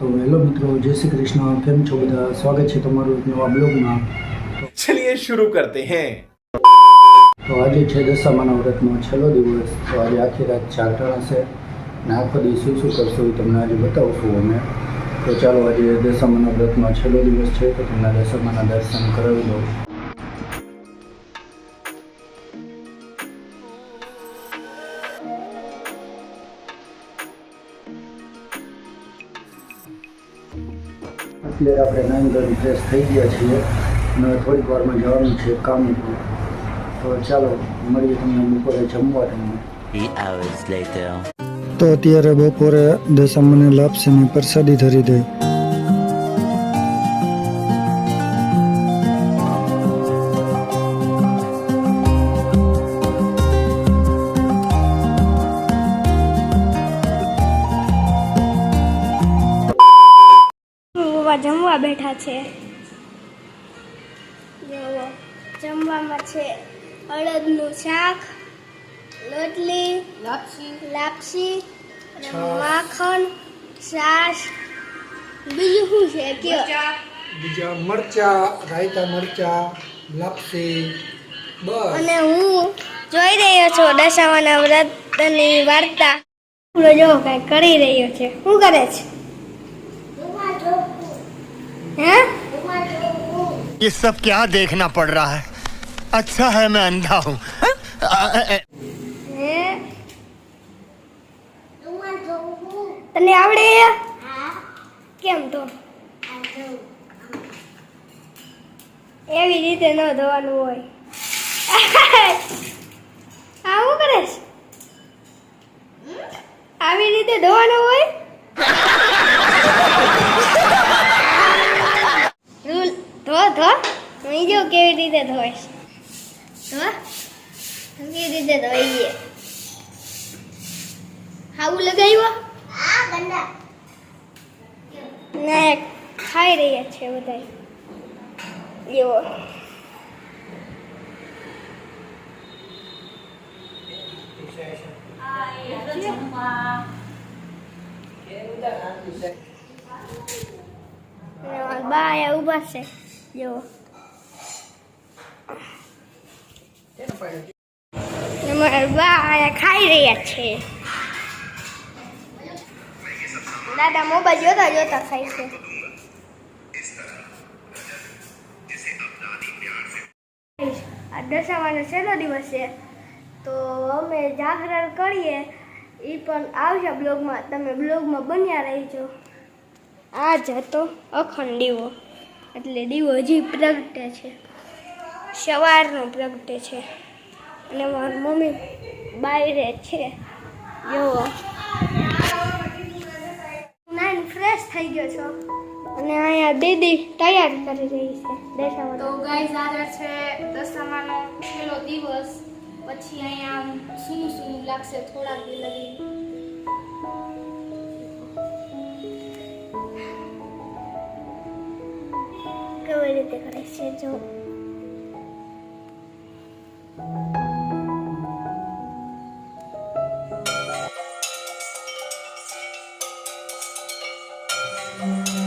તો હેલો મિત્રો જય શ્રી કૃષ્ણ. કેમ છો બધા? સ્વાગત છે તમારું નવા બ્લોગમાં. ચલિએ શરૂ કરતે હૈ. તો આજે છે દશામાના વ્રતનો છેલ્લો દિવસ. તો આજે આખી રાત ચાલતા હશે અને આખો દિવસ શું શું કરશો એ તમને આજે બતાવશું અમે. તો ચાલો આજે દશામાના વ્રતમાં છેલ્લો દિવસ છે તો તમને દશામાના દર્શન કરાવી દઉં. અત્યારે આપણે નાઈન ધોરણ ફ્રેશ થઈ ગયા છીએ અને થોડીક વારમાં જવાનું છે કામ તો ચાલો મળીએ તમને બપોરે જમવા તમને તો અત્યારે બપોરે દશામને લાપસીની પ્રસાદી ધરી દઈ જમવા છે? જોવો જમવામાં છે અડદનું શાક રોટલી લાપસી લાપસી માખણ છાશ. બીજું શું છે? કયો? બીજા મરચા રાયતા મરચા લાપસી બસ. અને હું જોઈ રહ્યો છું દશામાના વ્રતની વાર્તા. પૂરો જો કઈ કરી રહ્યો છે. શું કરે છે? હે ये सब क्या देखना पड़ रहा है अच्छा है मैं अंधा हूँ હે તને આવડે કેમ તો એવી રીતે ન ધોવાનું હોય આવું કરે છે આવી રીતે ધોવાનું હોય રૂલ ધો ધો. હું જો કેવી રીતે ધોઈશ? ધો. કેવી રીતે ધોઈએ? હાવું લગાવ્યો? ને ખાઈ રહ્યા છે બધા એવો મારા બા આયા ઊભા છે અહીંયા ખાઈ રહ્યા છે દાદા મોબાઈલ જોતા જોતા ખાય છે આ દશામાનો છેલ્લો દિવસ છે તો અમે જાહેરાત કરીએ એ પણ આવશે બ્લોગમાં તમે બ્લોગમાં બન્યા રહીજો આ જ હતો અખંડ દીવો. એટલે દીવો હજી પ્રગટે છે. સવારનો પ્રગટે છે. અને મારી મમ્મી બાયરે છે. જુઓ નાઈન ફ્રેશ થઈ ગયો છો. અને અહીંયા દીદી તૈયાર કરી રહી છે તો ગાઈઝ આગળ છે દશામાનો છેલ્લો દિવસ. પછી અહીંયા સૂનું સૂનું લાગશે થોડાક દી લગી કેવી રીતે કરે છે જો ચિપ્સ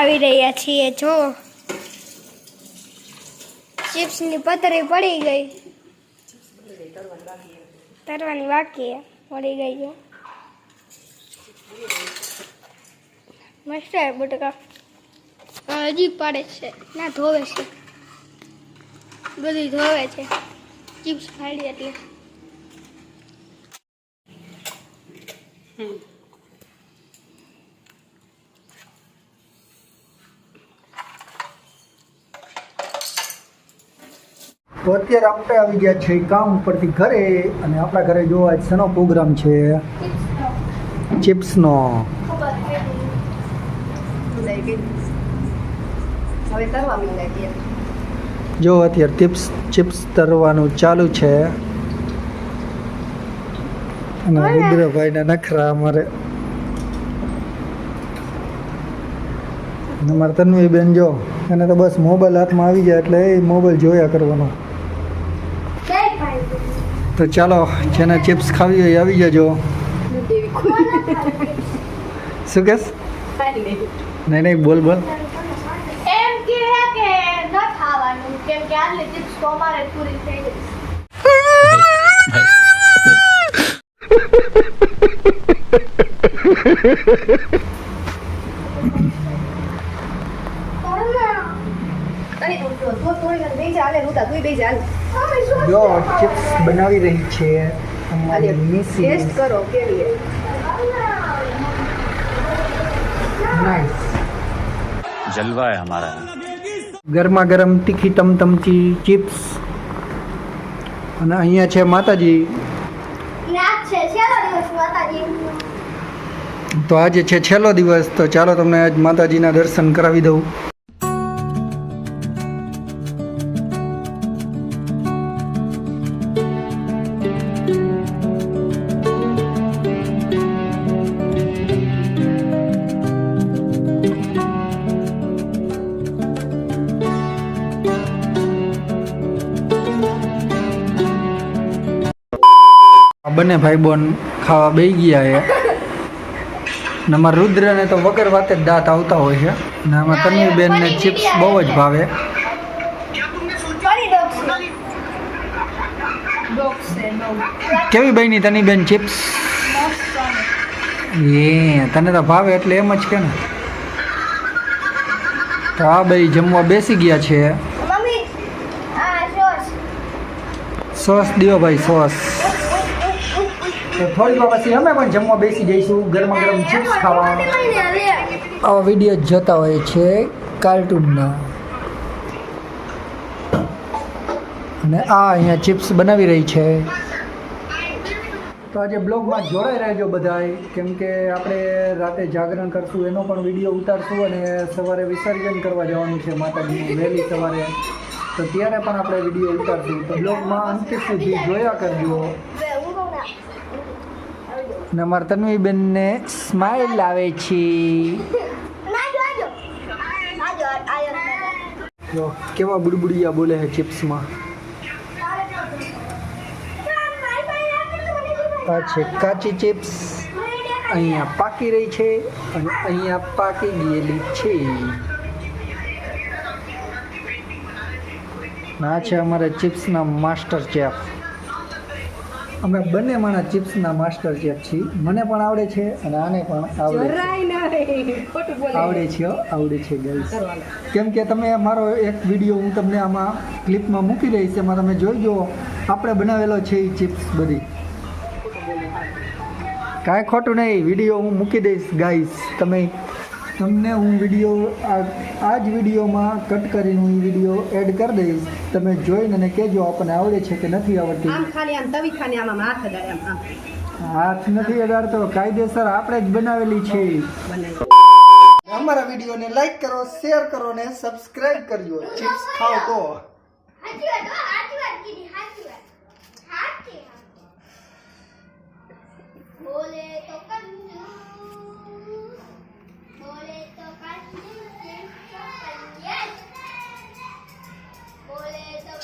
બનાવી રહ્યા છીએ, જો. ચિપ્સની પતરી પડી ગઈ. તરવાની બાકી. પડી ગઈ છે મસ્ત આવે બટકા. હજી પાડે છે. ના, ધોવે છે. બધી ધોવે છે. ચિપ્સ ફાડી એટલે. તો અત્યારે આપણે આવી ગયા છે કામ ઉપરથી ઘરે અને આપણા ઘરે જો આજ શેનો પ્રોગ્રામ છે? ચિપ્સનો. જો અત્યારે ચિપ્સ ચિપ્સ તરવાનું ચાલુ છે. અને રુદ્રભાઈના નખરા અમારે. અમારે તન્વી બેન જો એને તો બસ મોબાઈલ હાથમાં આવી જાય એટલે એ મોબાઈલ જોયા કરવાનો. તો ચાલો જેને ચિપ્સ ખાવી હોય આવી જજો. શું કેસ? નહીં નહીં બોલ બોલ. એમ કે કે ન ખાવાનું કેમ કે આટલી ચિપ્સ તો અમારે પૂરી થઈ ગઈ. તને તો તો થોડી બે ચાલે હું તું બે ચાલે જો ચિપ્સ બનાવી રહી છે અમારી ટેસ્ટ મિસિસ કરો કેવી છે. નાઈસ जलवा है हमारा ગરમા ગરમ તીખી ટમટમચી ચિપ્સ અને અહીંયા છે માતાજી નાચ છે છેલ્લો દિવસ માતાજી તો આજે છે છેલ્લો દિવસ તો ચાલો તમને આજ માતાજીના દર્શન કરાવી દઉં બંને ભાઈ બોન ખાવા બે ગયા છે. ને અમારા રુદ્રને તો વગર વાતે જ દાંત આવતા હોય છે. ને આમાં બેન ને ચિપ્સ બહુ જ ભાવે. કેવી બની તની બેન ચિપ્સ? એ તને તો ભાવે એટલે એમ જ કે ને. તો આ ભાઈ જમવા બેસી ગયા છે. સોસ. સોસ દિયો ભાઈ સોસ. તો થોડી વાર પછી અમે પણ જમવા બેસી જઈશું ગરમા ગરમ ચિપ્સ ખાવા. આવા વીડિયો જોતા હોય છે કાર્ટૂનના. અને આ અહીંયા ચિપ્સ બનાવી રહી છે. તો આજે બ્લોગમાં જોડાઈ રહેજો બધાય. કેમ કે આપણે રાતે જાગરણ કરશું એનો પણ વીડિયો ઉતારશું અને સવારે વિસર્જન કરવા જવાનું છે માતાજીનું વહેલી સવારે. તો ત્યારે પણ આપણે વીડિયો ઉતારશું. તો બ્લોગમાં અંત સુધી જોયા કરજો. અને અમારા તન્વીબેનને સ્માઇલ આવે છે. જો, કેવા બુડબુડિયા બોલે છે ચિપ્સમાં. આ છે કાચી ચિપ્સ. અહીંયા પાકી રહી છે અને અહીંયા પાકી ગયેલી છે. ના છે અમારા ચિપ્સના માસ્ટર ચેફ. અમે બંને માણા ચિપ્સના માસ્ટર ચેફ છીએ. મને પણ આવડે છે અને આને પણ આવડે આવડે છે આવડે છે ગાઈસ કેમ કે તમે મારો એક વીડિયો હું તમને આમાં ક્લિપમાં મૂકી દઈશ એમાં તમે જોઈજો આપણે બનાવેલો છે એ ચિપ્સ બધી. કાંઈ ખોટું નહીં વીડિયો હું મૂકી દઈશ ગાઈસ તમે તમને હું વીડિયો આ આ જ વિડીયોમાં કટ કરીને હું વીડિયો એડ કરી દઈશ. તમે જોઈને અને કહેજો આપણને આવડે છે કે નથી આવડતી. આમ ખાલી આમ તવી ખાલી આમ આમ હાથ અડાડે આમ હાથ નથી અડાડતો કાયદેસર આપણે જ બનાવેલી છે. અમારા વિડીયોને લાઈક કરો શેર કરો ને સબસ્ક્રાઇબ કરજો. ચિપ્સ ખાઓ તો.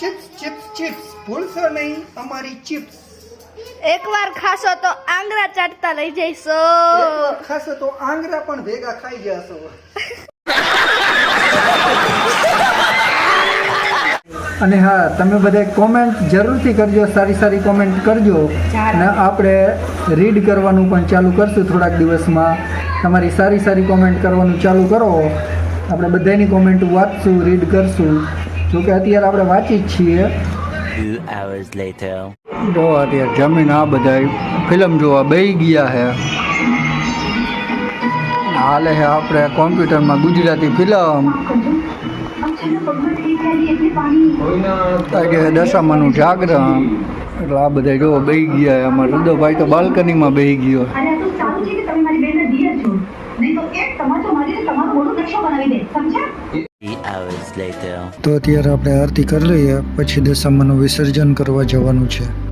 Chips chips chips. ભૂલશો નહીં અમારી ચિપ્સ. એકવાર ખાશો તો આંગળા ચાટતા લઈ જઈશો. ખાશો તો આંગળા પણ ભેગા ખાઈ જશો. અને હા તમે બધા કોમેન્ટ જરૂરથી કરજો સારી સારી કોમેન્ટ કરજો. અને આપણે રીડ કરવાનું પણ ચાલુ કરશું થોડાક દિવસમાં. તમારી સારી સારી કોમેન્ટ કરવાનું ચાલુ કરો. આપણે બધાની કોમેન્ટ વાંચશું રીડ કરશું. જોકે અત્યારે આપણે વાંચી જ છીએ. Two hours later. જો અત્યારે જમીન આ બધા ફિલ્મ જોવા બેહી ગયા છે હાલે છે આપણે કોમ્પ્યુટરમાં ગુજરાતી ફિલ્મ. દશામાનું જાગરણ. એટલે આ બધા જોવા બેહી ગયા છે અમારા રુદોભાઈ તો બાલ્કનીમાં બેહી ગયો અને આ તો સારું છે કે તમે મારી બેનને દિયર છો નહીં તો એક તમાચો મારીને તમારું મોઢું નકશો બનાવી દે સમજ્યા Three તો અત્યારે આપણે આરતી કરી લઈએ પછી દશામાનું વિસર્જન કરવા જવાનું છે.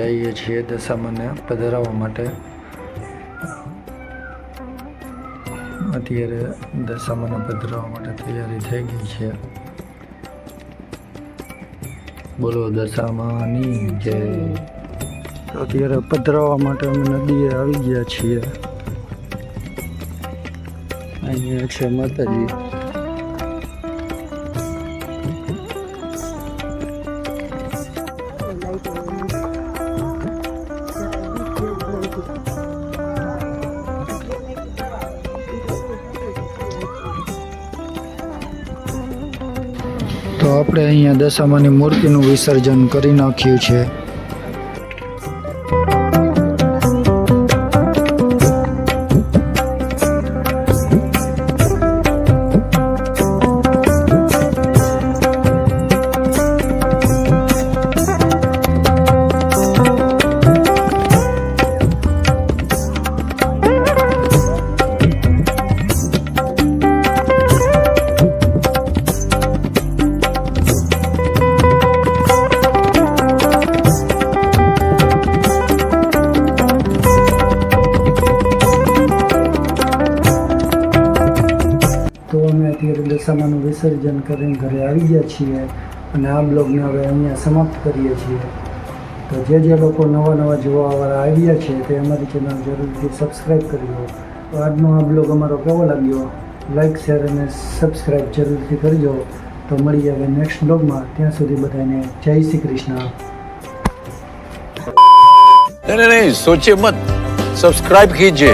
જઈએ છીએ દશામાને પધરાવવા માટે. અત્યારે દશામાને પધરાવવા માટે તૈયારી થઈ ગઈ છે. બોલો દશામાની જય. અત્યારે પધરાવવા માટે અમે નદીએ આવી ગયા છીએ. અહીંયા છે માતાજી. આપણે અહીંયા દશામાની મૂર્તિનું વિસર્જન કરી નાખ્યું છે. સામાનું વિસર્જન કરીને ઘરે આવી ગયા છીએ અને આ બ્લોગને હવે અહીંયા સમાપ્ત કરીએ છીએ. તો જે જે લોકો નવા નવા જોવાવાળા આવ્યા છે તે અમારી ચેનલ જરૂરથી સબસ્ક્રાઈબ કરી લો તો આજનો આ બ્લોગ અમારો કેવો લાગ્યો? લાઇક શેર અને સબસ્ક્રાઈબ જરૂરથી કરજો. તો મળી જાય નેક્સ્ટ બ્લોગમાં. ત્યાં સુધી બધાને જય શ્રી કૃષ્ણ. નહીં નહીં સોચે મત. સબસ્ક્રાઈબ કીજે.